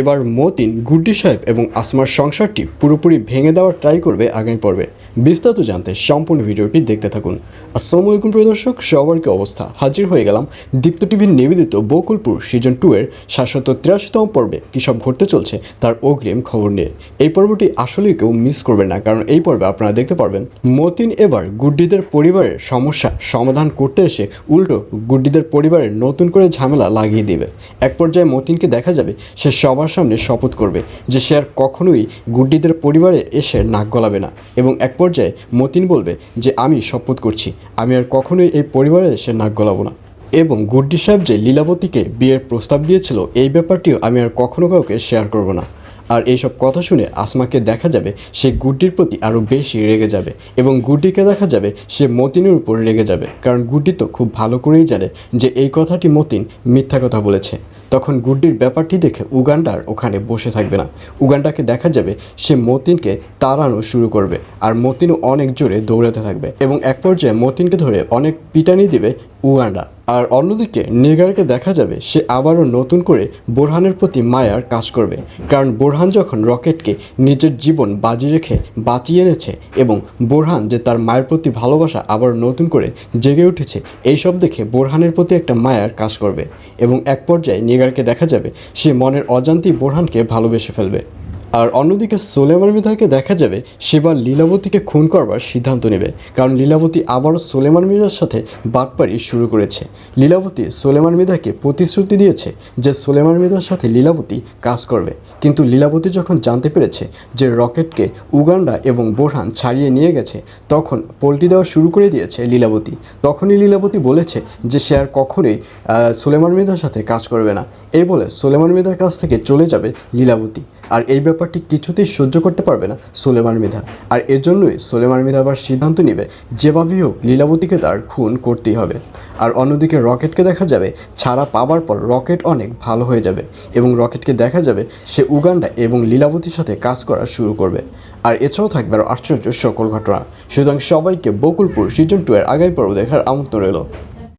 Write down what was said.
এবার মতিন, গুড্ডি সাহেব এবং আসমার সংসারটি পুরোপুরি ভেঙে দেওয়ার ট্রাই করবে আগামী পর্বে। বিস্তারিত জানতে সম্পূর্ণ ভিডিওটি দেখতে থাকুন। আসসালামু আলাইকুম প্রিয় দর্শক, সবার কি অবস্থা? হাজির হয়ে গেলাম দীপ্ত টিভির নিবেদিত বকুলপুর সিজন টু এর সাতশত তিরাশিতম পর্বে। কী সব ঘটতে চলছে তার অগ্রিম খবর নিয়ে। এই পর্বটি আসলেই কেউ মিস করবেন না, কারণ এই পর্বে আপনারা দেখতে পারবেন মতিন এবার গুড্ডিদের পরিবারের সমস্যা সমাধান করতে এসে উল্টো গুড্ডিদের পরিবারের নতুন করে ঝামেলা লাগিয়ে দিবে। এক পর্যায়ে মতিনকে দেখা যাবে সে সবার সামনে শপথ করবে যে সে আর কখনোই গুড্ডিদের পরিবারে এসে নাক গলাবে না। এবং এক পর্যায়ে মতিন বলবে যে, আমি শপথ করছি। আমি আর কখনোই এই পরিবারে এসে নাক গলাবো না। এবং গুড্ডি সাহেব যে লীলাবতীকে বিয়ের প্রস্তাব দিয়েছিল, এই ব্যাপারটিও আমি আর কখনো কাউকে শেয়ার করব না। আর এইসব কথা শুনে আসমাকে দেখা যাবে সে গুড্ডির প্রতি আরও বেশি রেগে যাবে এবং গুড্ডিকে দেখা যাবে সে মতিনের উপর রেগে যাবে। কারণ গুড্ডি তো খুব ভালো করেই জানে যে, এই কথাটি মতিন মিথ্যা কথা বলেছে। তখন গুড্ডির ব্যাপারটি দেখে উগান্ডার ওখানে বসে থাকবে না। উগান্ডাকে দেখা যাবে সে মতিনকে তাড়ানো শুরু করবে, আর মতিনও অনেক জোরে দৌড়াতে থাকবে এবং এক পর্যায়ে মতিনকে ধরে অনেক পিটানি দিবে উগান্ডা। আর অন্যদিকে নেগারকে দেখা যাবে, সে আবারও নতুন করে বোরহানের প্রতি মায়ার কাজ করবে। কারণ বোরহান যখন রকেটকে নিজের জীবন বাজি রেখে বাঁচিয়ে এনেছে এবং বোরহান যে তার মায়ের প্রতি ভালোবাসা আবার নতুন করে জেগে উঠেছে এইসব দেখে বোরহানের প্রতি একটা মায়ার কাজ করবে। এবং এক পর্যায়ে নেগারকে দেখা যাবে, সে মনের অজান্তেই বোরহানকে ভালোবেসে ফেলবে। আর অন্যদিকে সোলেমান মৃধাকে দেখা যাবে সেবার লীলাবতীকে খুন করবার সিদ্ধান্ত নেবে, কারণ লীলাবতী আবারও সোলেমান মৃধার সাথে বাটপাড়ি শুরু করেছে। লীলাবতী সোলেমান মৃধাকে প্রতিশ্রুতি দিয়েছে যে সোলেমান মৃধার সাথে লীলাবতী কাজ করবে। কিন্তু লীলাবতী যখন জানতে পেরেছে যে রকেটকে উগান্ডা এবং বোরহান ছাড়িয়ে নিয়ে গেছে, তখন পোল্টি দেওয়া শুরু করে দিয়েছে লীলাবতী। তখনই লীলাবতী বলেছে যে সে আর কখনোই সোলেমান মৃধার সাথে কাজ করবে না। এই বলে সোলেমান মৃধার কাছ থেকে চলে যাবে লীলাবতী। আর এই ব্যাপারটি কিছুতেই সহ্য করতে পারবে না সোলেমান মৃধা। আর এজন্যই সোলেমান মৃধা আবার সিদ্ধান্ত নেবে, যেভাবেই হোক লীলাবতীকে তার খুন করতেই হবে। আর অন্যদিকে রকেটকে দেখা যাবে, ছাড়া পাবার পর রকেট অনেক ভালো হয়ে যাবে এবং রকেটকে দেখা যাবে সে উগান্ডা এবং লীলাবতীর সাথে কাজ করা শুরু করবে। আর এছাড়াও থাকবে আরও আশ্চর্য সকল ঘটনা। সুতরাং সবাইকে বকুলপুর সিজন টু এর আগামী পর্ব দেখার আমন্ত্রণ রইল।